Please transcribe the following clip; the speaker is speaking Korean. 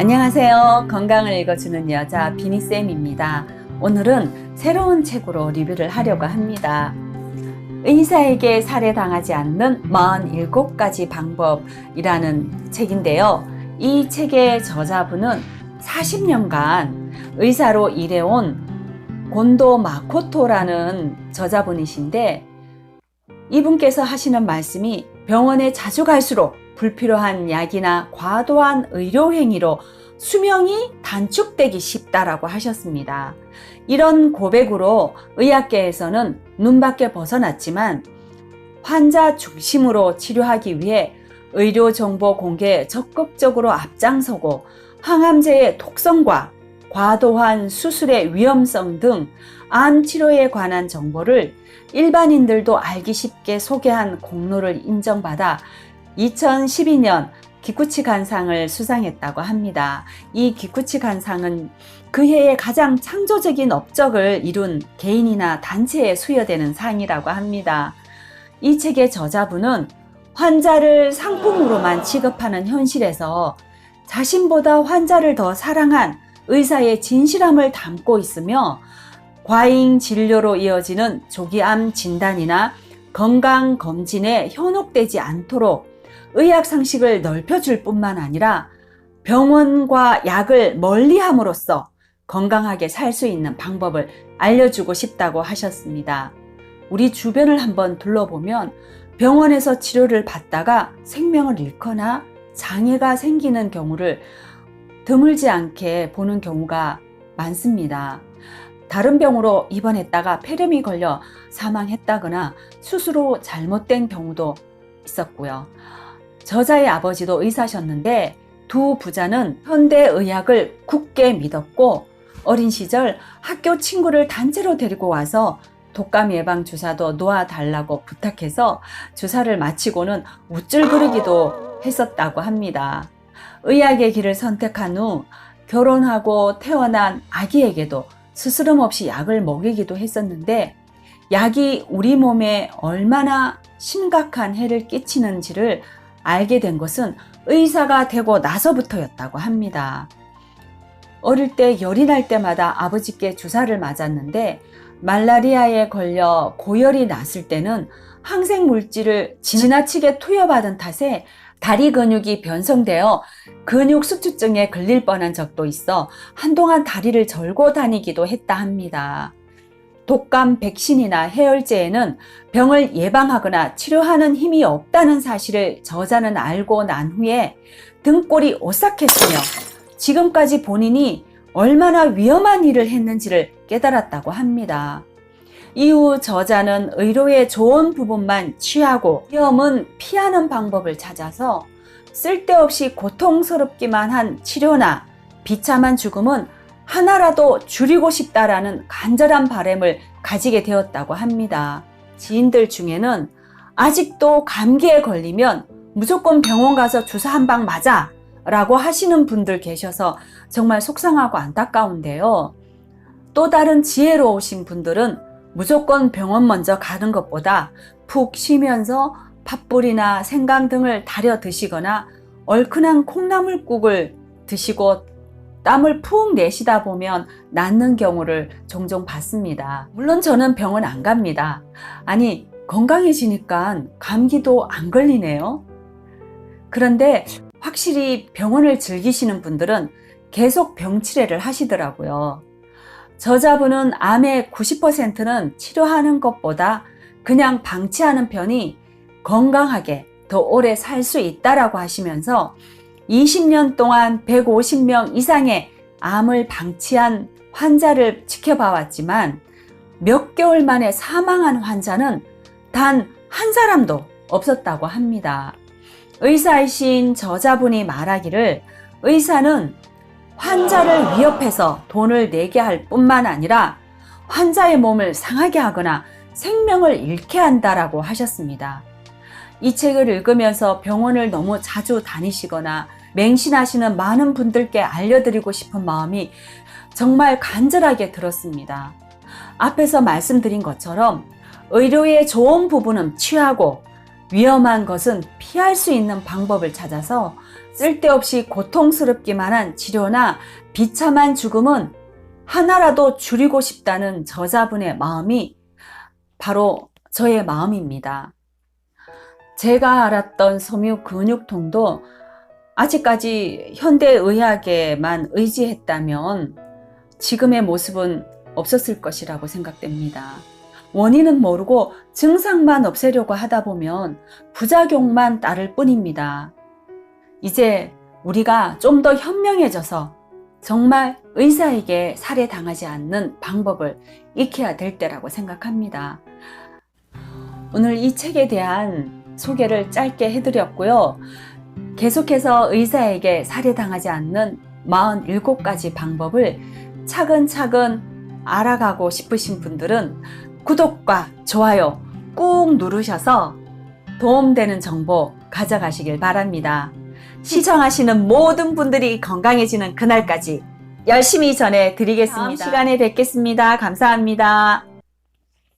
안녕하세요. 건강을 읽어주는 여자 비니쌤입니다. 오늘은 새로운 책으로 리뷰를 하려고 합니다. 의사에게 살해당하지 않는 47가지 방법이라는 책인데요. 이 책의 저자분은 40년간 의사로 일해온 곤도 마코토라는 저자분이신데 이분께서 하시는 말씀이 병원에 자주 갈수록 불필요한 약이나 과도한 의료 행위로 수명이 단축되기 쉽다라고 하셨습니다. 이런 고백으로 의학계에서는 눈밖에 벗어났지만 환자 중심으로 치료하기 위해 의료 정보 공개에 적극적으로 앞장서고 항암제의 독성과 과도한 수술의 위험성 등 암 치료에 관한 정보를 일반인들도 알기 쉽게 소개한 공로를 인정받아 2012년 기쿠치 간상을 수상했다고 합니다. 이 기쿠치 간상은 그 해에 가장 창조적인 업적을 이룬 개인이나 단체에 수여되는 상이라고 합니다. 이 책의 저자분은 환자를 상품으로만 취급하는 현실에서 자신보다 환자를 더 사랑한 의사의 진실함을 담고 있으며 과잉 진료로 이어지는 조기암 진단이나 건강 검진에 현혹되지 않도록 의학 상식을 넓혀줄 뿐만 아니라 병원과 약을 멀리 함으로써 건강하게 살 수 있는 방법을 알려주고 싶다고 하셨습니다. 우리 주변을 한번 둘러보면 병원에서 치료를 받다가 생명을 잃거나 장애가 생기는 경우를 드물지 않게 보는 경우가 많습니다. 다른 병으로 입원했다가 폐렴이 걸려 사망했다거나 수술로 잘못된 경우도 있었고요. 저자의 아버지도 의사셨는데 두 부자는 현대의학을 굳게 믿었고 어린 시절 학교 친구를 단체로 데리고 와서 독감 예방 주사도 놓아달라고 부탁해서 주사를 마치고는 우쭐 부르기도 했었다고 합니다. 의학의 길을 선택한 후 결혼하고 태어난 아기에게도 스스럼 없이 약을 먹이기도 했었는데 약이 우리 몸에 얼마나 심각한 해를 끼치는지를 알게 된 것은 의사가 되고 나서부터였다고 합니다. 어릴 때 열이 날 때마다 아버지께 주사를 맞았는데 말라리아에 걸려 고열이 났을 때는 항생 물질을 지나치게 투여받은 탓에 다리 근육이 변성되어 근육 수축증에 걸릴 뻔한 적도 있어 한동안 다리를 절고 다니기도 했다 합니다. 독감 백신이나 해열제에는 병을 예방하거나 치료하는 힘이 없다는 사실을 저자는 알고 난 후에 등골이 오싹했으며 지금까지 본인이 얼마나 위험한 일을 했는지를 깨달았다고 합니다. 이후 저자는 의료의 좋은 부분만 취하고 위험은 피하는 방법을 찾아서 쓸데없이 고통스럽기만 한 치료나 비참한 죽음은 하나라도 줄이고 싶다라는 간절한 바램을 가지게 되었다고 합니다. 지인들 중에는 아직도 감기에 걸리면 무조건 병원 가서 주사 한 방 맞아 라고 하시는 분들 계셔서 정말 속상하고 안타까운데요. 또 다른 지혜로우신 분들은 무조건 병원 먼저 가는 것보다 푹 쉬면서 팥불이나 생강 등을 달여 드시거나 얼큰한 콩나물국을 드시고 땀을 푹 내쉬다 보면 낫는 경우를 종종 봤습니다. 물론 저는 병원 안 갑니다. 아니, 건강해지니까 감기도 안 걸리네요. 그런데 확실히 병원을 즐기시는 분들은 계속 병치레를 하시더라고요. 저자분은 암의 90%는 치료하는 것보다 그냥 방치하는 편이 건강하게 더 오래 살 수 있다라고 하시면서 20년 동안 150명 이상의 암을 방치한 환자를 지켜봐 왔지만 몇 개월 만에 사망한 환자는 단 한 사람도 없었다고 합니다. 의사이신 저자분이 말하기를 의사는 환자를 위협해서 돈을 내게 할 뿐만 아니라 환자의 몸을 상하게 하거나 생명을 잃게 한다라고 하셨습니다. 이 책을 읽으면서 병원을 너무 자주 다니시거나 맹신하시는 많은 분들께 알려드리고 싶은 마음이 정말 간절하게 들었습니다. 앞에서 말씀드린 것처럼 의료의 좋은 부분은 취하고 위험한 것은 피할 수 있는 방법을 찾아서 쓸데없이 고통스럽기만 한 치료나 비참한 죽음은 하나라도 줄이고 싶다는 저자분의 마음이 바로 저의 마음입니다. 제가 알았던 섬유 근육통도 아직까지 현대의학에만 의지했다면 지금의 모습은 없었을 것이라고 생각됩니다. 원인은 모르고 증상만 없애려고 하다 보면 부작용만 따를 뿐입니다. 이제 우리가 좀 더 현명해져서 정말 의사에게 살해당하지 않는 방법을 익혀야 될 때라고 생각합니다. 오늘 이 책에 대한 소개를 짧게 해드렸고요. 계속해서 의사에게 살해당하지 않는 47가지 방법을 차근차근 알아가고 싶으신 분들은 구독과 좋아요 꾹 누르셔서 도움되는 정보 가져가시길 바랍니다. 시청하시는 모든 분들이 건강해지는 그날까지 열심히 전해 드리겠습니다. 다음 시간에 뵙겠습니다. 감사합니다.